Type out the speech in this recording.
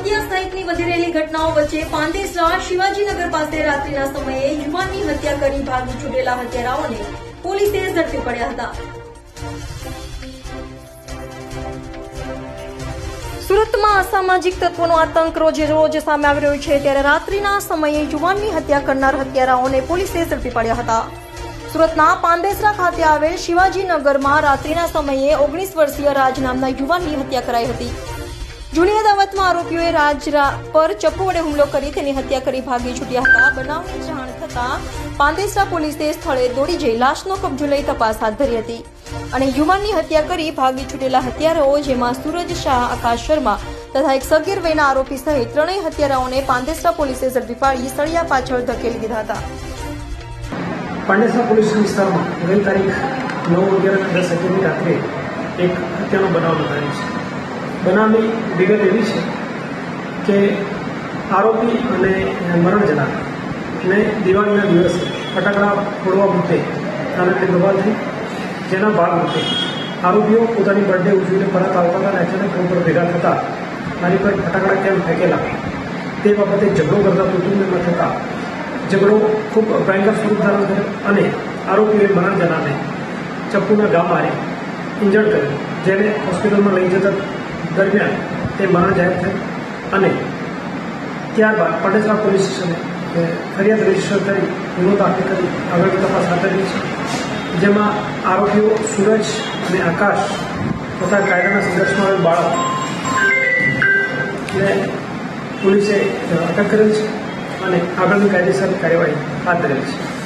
સહિતની વધી રહેલી ઘટનાઓ વચ્ચે પાંદેસરા શિવાજીનગર પાસે રાત્રિના સમયે યુવાનની હત્યા કરી ભાગી છૂટેલા હત્યારાઓને પોલીસે ઝડપી પડ્યા હતા. સુરતમાં અસામાજિક તત્વોનો આતંક રોજે રોજ સામે આવી રહ્યો છે ત્યારે રાત્રિના સમયે યુવાનની હત્યા કરનાર હત્યારાઓને પોલીસે ઝડપી પડ્યા હતા. સુરતના પાંદેસરા ખાતે આવેલ શિવાજીનગરમાં રાત્રિના સમયે ઓગણીસ વર્ષીય રાજ નામના યુવાનની હત્યા કરાઈ હતી. જૂની અદાવતમાં આરોપીઓએ રાજરા પર ચપ્પુ વડે હુમલો કરી તેની હત્યા કરી ભાગી છૂટ્યા હતા. બનાવની જાણ થતાં પાંદેસરા પોલીસે સ્થળે દોડી જઈ લાશનો કબજો લઈ તપાસ હાથ ધરી હતી અને યુવાનની હત્યા કરી ભાગી છૂટેલા હત્યારાઓ, જેમાં સુરજ શાહ, આકાશ શર્મા તથા એક સગીર વયના આરોપી સહિત ત્રણેય હત્યારાઓને પાંદેસરા પોલીસે ઝડપી પાડી સળિયા પાછળ ધકેલી દીધા હતા. પાંડેસરા પોલીસ વિસ્તારમાં ગઈ તારીખ નવ અગિયાર દસ અગિયારની રાત્રે એક હત્યાનો બનાવ નોંધાયો છે. બનાવની વિગત એવી છે કે આરોપી અને મરણ જનાર ને દિવાળીના દિવસે ફટાકડા ફોડવા મૂકે અને ગવાલ થઈ, જેના ભાગરૂપે આરોપીઓ પોતાની બર્થડે ઉજવીને પરત આવતા હતા અને અચાનક રોડ ભેગા થતા મારી પર ફટાકડા કેમ ફેંકેલા તે બાબતે ઝઘડો કરતા કુટુંબમાં થતા ઝઘડો ખૂબ ભયંકર સ્વરૂપ ધારણ કર્યો અને આરોપીએ મરણ જનારને ચપ્પુના ગામ મારી ઇન્જર્ડ કર્યો, જેને હોસ્પિટલમાં લઈ જતા દરમિયાન તે મરણ જાહેર થઈ અને ત્યારબાદ પાંડેસરા પોલીસ સ્ટેશને ફરિયાદ રજિસ્ટર કરી ગુનો દાખલ કરી આગળની તપાસ હાથ ધરી છે. જેમાં આરોપીઓ સૂરજ અને આકાશ તથા કાયદાના સંઘર્ષમાં આવેલ બાળક ને પોલીસે અટક કરેલ છે અને આગળની કાયદેસર કાર્યવાહી હાથ ધરેલ છે.